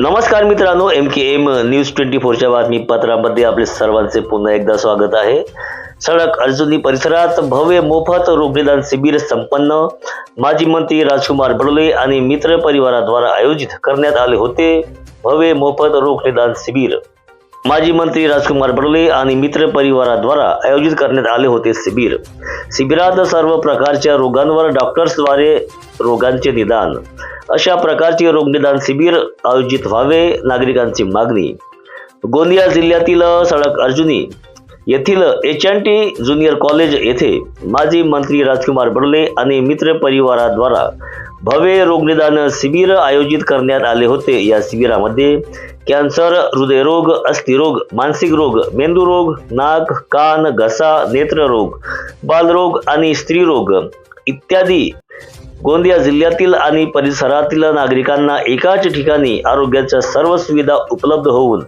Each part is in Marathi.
नमस्कार मित्रांनो M K M news twenty फोरच्या बातमीपत्रामध्ये आपले सर्वांचे पुन्हा एकदा स्वागत आहे. सडक अर्जुनी परिसरात भव्य मोफत रोगनिदान शिबिर संपन्न. माजी मंत्री राजकुमार बडोले आणि मित्र परिवाराद्वारा आयोजित करण्यात आले होते भव्य मोफत रोगनिदान शिबिर. माजी मंत्री राजकुमार बडोले आणि मित्र परिवाराद्वारा आयोजित करण्यात आले होते शिबिर. शिबिरात सर्व प्रकारच्या रोगांवर डॉक्टर्सद्वारे रोगांचे निदान. अशा प्रकारचे रोगनिदान शिबिर आयोजित व्हावे नागरिकांची मागणी. गोंदिया जिल्ह्यातील सडक अर्जुनी येथील H N T junior college येथे माजी मंत्री राजकुमार बडोले आणि मित्र परिवाराद्वारा भव्य रोगनिदान शिबिर आयोजित करण्यात आले होते. या शिबिरामध्ये कॅन्सर हृदयरोग अस्थिरोग मानसिक रोग मेंदूरोग नाक कान घसा नेत्ररोग बालरोग आणि स्त्रीरोग इत्यादी गोंदिया जिल्ह्यातील आणि परिसरातील नागरिकांना एकाच ठिकाणी आरोग्याच्या सर्व सुविधा उपलब्ध होऊन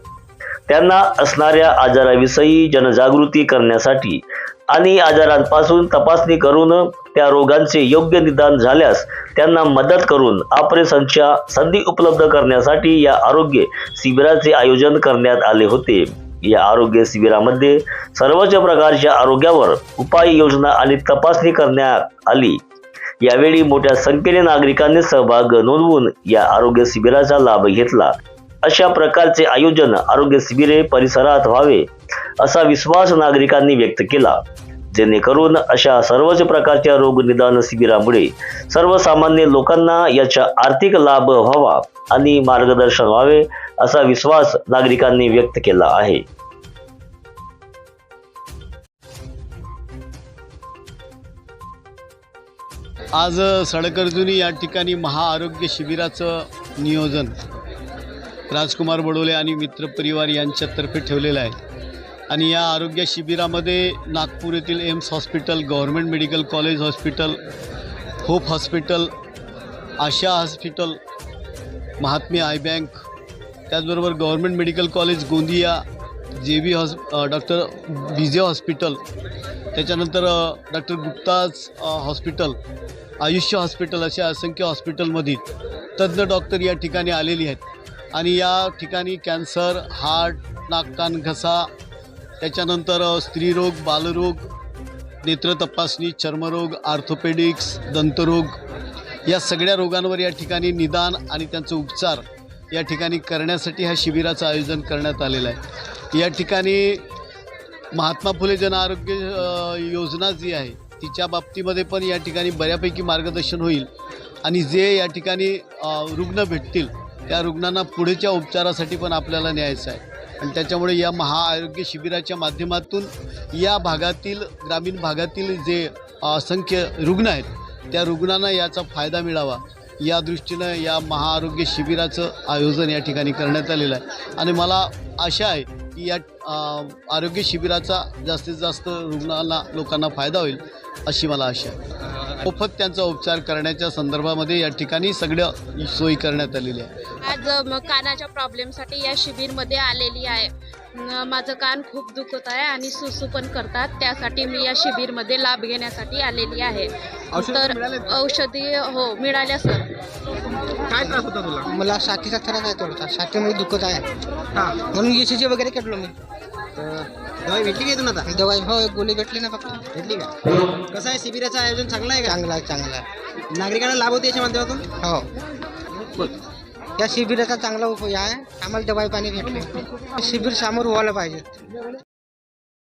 त्यांना असणाऱ्या आजाराविषयी जनजागृती करण्यासाठी आणि आजारांपासून तपासणी करून त्या रोगांचे योग्य निदान झाल्यास त्यांना मदत करून ऑपरेशनच्या संधी उपलब्ध करण्यासाठी या आरोग्य शिबिराचे आयोजन करण्यात आले होते. या आरोग्य शिबिरामध्ये सर्वच प्रकारच्या आरोग्यावर उपाययोजना आणि तपासणी करण्यात आली. यावेळी मोठ्या संख्येने नागरिकांनी सहभाग नोंदवून या आरोग्य शिबिराचा लाभ घेतला. अशा प्रकारचे आयोजन आरोग्य शिबिरे परिसरात व्हावे असा विश्वास नागरिकांनी व्यक्त केला. जेणेकरून अशा सर्वच प्रकारच्या रोग निदान शिबिरामुळे सर्वसामान्य लोकांना याचा आर्थिक लाभ व्हावा आणि मार्गदर्शन व्हावे असा विश्वास नागरिकांनी व्यक्त केला आहे. आज सडकर्जुनी या ठिकाणी महाआरोग्य शिबिराचं नियोजन. राजकुमार बडोले आणि मित्रपरिवार यांच्यातर्फे ठेवलेलं आहे. आणि या आरोग्य शिबिरामध्ये नागपूर येथील AIIMS hospital government medical college hospital Hope hospital Asha hospital Mahatme eye bank त्याचबरोबर government medical college Gondia J B हॉस् doctor Vijay hospital त्याच्यानंतर doctor Gupta's hospital Ayushya hospital अशा असंख्य हॉस्पिटलमधील तज्ज्ञ डॉक्टर या ठिकाणी आलेली आहेत. आणि या ठिकाणी कॅन्सर हार्ट नाक कान घसा त्याच्यानंतर स्त्रीरोग बालरोग नेत्र तपासणी चर्मरोग आर्थोपेडिक्स दंतरोग या सगळ्या रोगांवर या ठिकाणी निदान आणि त्यांचे उपचार या ठिकाणी करण्यासाठी ह्या शिबिराचं आयोजन करण्यात आलेलं आहे. या ठिकाणी महात्मा फुले जन आरोग्य योजना जी आहे तिच्या बाबतीमध्ये पण या ठिकाणी बऱ्यापैकी मार्गदर्शन होईल आणि जे या ठिकाणी रुग्ण भेटतील त्या रुग्णांना पुढेच्या उपचारासाठी पण आपल्याला न्यायचं आहे. आणि त्याच्यामुळे या महाआरोग्य शिबिराच्या माध्यमातून या भागातील ग्रामीण भागातील जे असंख्य रुग्ण आहेत त्या रुग्णांना याचा फायदा मिळावा. या दृष्टीनं या महाआरोग्य शिबिराचं आयोजन या ठिकाणी करण्यात आलेलं आहे. आणि मला आशा आहे की या आरोग्य शिबिराचा जास्तीत जास्त रुग्णांना लोकांना फायदा होईल अशी मला आशा आहे. मोफत त्यांचा उपचार करण्याच्या संदर्भामध्ये या ठिकाणी सगळं सोयी करण्यात आलेली आहे. आज म कानाच्या प्रॉब्लेमसाठी या शिबिरमध्ये आलेली आहे. न- माझं कान खूप दुखत आहे आणि सुसू पण करतात. त्यासाठी मी या शिबिरमध्ये लाभ घेण्यासाठी आलेली आहे. तर औषधी हो मिळाल्या सर. काय त्रास होता तुला? मला साथीचा त्रास आहे थोडासा. साथीमध्ये दुखत आहे. हा. म्हणून यशस्वी वगैरे केलो मी. तर दवाई भेटली का इथून आता? दवाई हो एक गोळी भेटली ना फक्त. भेटली का? कसं आहे शिबिराचं आयोजन चांगलं आहे का? चांगला आहे चांगला आहे. नागरिकांना लाभ होते याच्या माध्यमातून? हो. या शिबिराचा चांगला उपयोग आहे. आम्हाला दवाई पाणी भेटले. शिबिर समोर व्हायला पाहिजे.